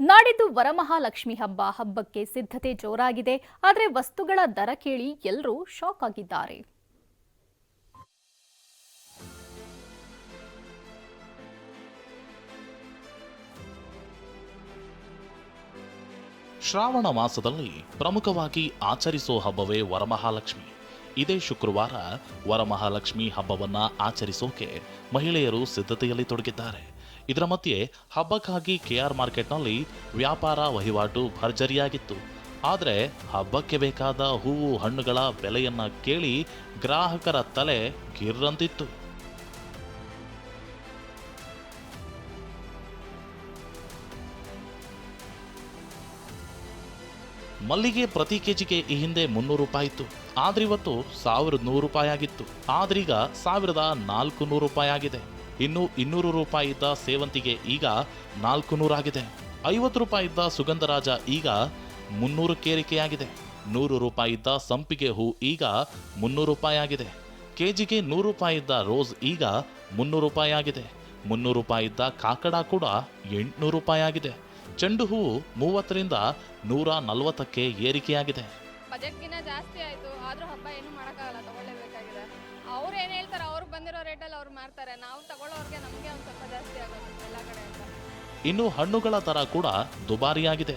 ನಾಡಿದ್ದು ವರಮಹಾಲಕ್ಷ್ಮಿ ಹಬ್ಬ ಹಬ್ಬಕ್ಕೆ ಸಿದ್ಧತೆ ಜೋರಾಗಿದೆ, ಆದರೆ ವಸ್ತುಗಳ ದರ ಕೇಳಿ ಎಲ್ಲರೂ ಶಾಕ್ ಆಗಿದ್ದಾರೆ. ಶ್ರಾವಣ ಮಾಸದಲ್ಲಿ ಪ್ರಮುಖವಾಗಿ ಆಚರಿಸೋ ಹಬ್ಬವೇ ವರಮಹಾಲಕ್ಷ್ಮಿ. ಇದೇ ಶುಕ್ರವಾರ ವರಮಹಾಲಕ್ಷ್ಮಿ ಹಬ್ಬವನ್ನ ಆಚರಿಸೋಕೆ ಮಹಿಳೆಯರು ಸಿದ್ಧತೆಯಲ್ಲಿ ತೊಡಗಿದ್ದಾರೆ. ಇದರ ಮಧ್ಯೆ ಹಬ್ಬಕ್ಕಾಗಿ ಕೆಆರ್ ಮಾರ್ಕೆಟ್ನಲ್ಲಿ ವ್ಯಾಪಾರ ವಹಿವಾಟು ಭರ್ಜರಿಯಾಗಿತ್ತು. ಆದರೆ ಹಬ್ಬಕ್ಕೆ ಬೇಕಾದ ಹೂವು ಹಣ್ಣುಗಳ ಬೆಲೆಯನ್ನ ಕೇಳಿ ಗ್ರಾಹಕರ ತಲೆ ಗಿರ್ರಂತಿತ್ತು ಮಲ್ಲಿಗೆ ಪ್ರತಿ ಕೆಜಿಗೆ ಈ ಹಿಂದೆ ಮುನ್ನೂರು ರೂಪಾಯಿ ಇತ್ತು. ಆದ್ರೆ ಇವತ್ತು ಸಾವಿರದ ನೂರು ರೂಪಾಯಿ ಆಗಿತ್ತು. ಆದ್ರೀಗ ಸಾವಿರದ ನಾಲ್ಕು ನೂರು ರೂಪಾಯಿ ಆಗಿದೆ. ಇನ್ನು ಇನ್ನೂರು ರೂಪಾಯಿ ಇದ್ದ ಸೇವಂತಿಗೆ ಈಗ ನಾಲ್ಕು ನೂರಾಗಿದೆ ಐವತ್ತು ರೂಪಾಯಿ ಇದ್ದ ಸುಗಂಧರಾಜ ಈಗ ಮುನ್ನೂರಕ್ಕೆ ಏರಿಕೆಯಾಗಿದೆ ನೂರು ರೂಪಾಯಿ ಇದ್ದ ಸಂಪಿಗೆ ಹೂ ಈಗ ಮುನ್ನೂರು ರೂಪಾಯಿ ಆಗಿದೆ. ಕೆಜಿಗೆ ನೂರು ರೂಪಾಯಿ ಇದ್ದ ರೋಸ್ ಈಗ ಮುನ್ನೂರು ರೂಪಾಯಿ ಆಗಿದೆ. ಮುನ್ನೂರು ರೂಪಾಯಿ ಇದ್ದ ಕಾಕಡ ಕೂಡ ಎಂಟುನೂರು ರೂಪಾಯಿ ಆಗಿದೆ. ಚೆಂಡು ಹೂವು ಮೂವತ್ತರಿಂದ ನೂರ ನಲವತ್ತಕ್ಕೆ ಏರಿಕೆಯಾಗಿದೆ. ಬಜೆಟ್ಗಿನ್ನ ಜಾಸ್ತಿ ಆಯಿತು, ಆದರೂ ಹಬ್ಬ ಏನು ಮಾಡೋಕ್ಕಾಗಲ್ಲ, ತಗೊಳ್ಳೇಬೇಕಾಗಿದೆ. ಅವ್ರು ಏನು ಹೇಳ್ತಾರೆ ಅವ್ರಿಗೆ ಬಂದಿರೋ ರೇಟಲ್ಲಿ ಅವ್ರು ಮಾರ್ತಾರೆ. ನಾವು ತಗೊಳ್ಳೋರ್ಗೆ ನಮಗೆ ಒಂದು ಸ್ವಲ್ಪ ಜಾಸ್ತಿ ಆಗೋದು ಎಲ್ಲ ಕಡೆಯಿಂದ ಇನ್ನು ಹಣ್ಣುಗಳ ತರ ಕೂಡ ದುಬಾರಿಯಾಗಿದೆ.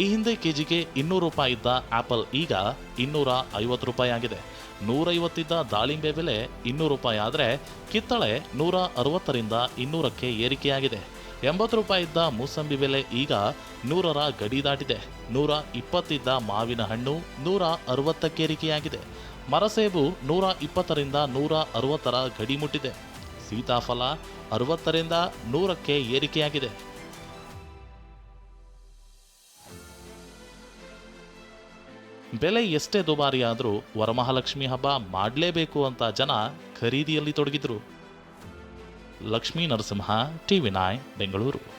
ಈ ಹಿಂದೆ ಕೆಜಿಗೆ ಇನ್ನೂರು ರೂಪಾಯಿ ಇದ್ದ ಆಪಲ್ ಈಗ ಇನ್ನೂರ ಐವತ್ತು ರೂಪಾಯಿ ಆಗಿದೆ. ನೂರೈವತ್ತಿದ್ದ ದಾಳಿಂಬೆ ಬೆಲೆ ಇನ್ನೂರು ರೂಪಾಯಿ ಆದರೆ ಕಿತ್ತಳೆ ನೂರ ಅರವತ್ತರಿಂದ ಇನ್ನೂರಕ್ಕೆ ಏರಿಕೆಯಾಗಿದೆ. ಎಂಬತ್ತು ರೂಪಾಯಿ ಇದ್ದ ಮೂಸಂಬಿ ಬೆಲೆ ಈಗ ನೂರರ ಗಡಿ ದಾಟಿದೆ. ನೂರ ಇಪ್ಪತ್ತಿದ್ದ ಮಾವಿನ ಹಣ್ಣು ನೂರ ಅರವತ್ತಕ್ಕೆ ಏರಿಕೆಯಾಗಿದೆ ಮರಸೇಬು ನೂರ ಇಪ್ಪತ್ತರಿಂದ ನೂರ ಅರವತ್ತರ ಗಡಿ ಮುಟ್ಟಿದೆ. ಸೀತಾಫಲ ಅರವತ್ತರಿಂದ ನೂರಕ್ಕೆ ಏರಿಕೆಯಾಗಿದೆ. ಬೆಲೆ ಎಷ್ಟೇ ದುಬಾರಿಯಾದರೂ ವರಮಹಾಲಕ್ಷ್ಮಿ ಹಬ್ಬ ಮಾಡಲೇಬೇಕು ಅಂತ ಜನ ಖರೀದಿಯಲ್ಲಿ ತೊಡಗಿದ್ರು. ಲಕ್ಷ್ಮೀ ನರಸಿಂಹ ಟಿವಿ ವಿನಾಯ್ ಬೆಂಗಳೂರು.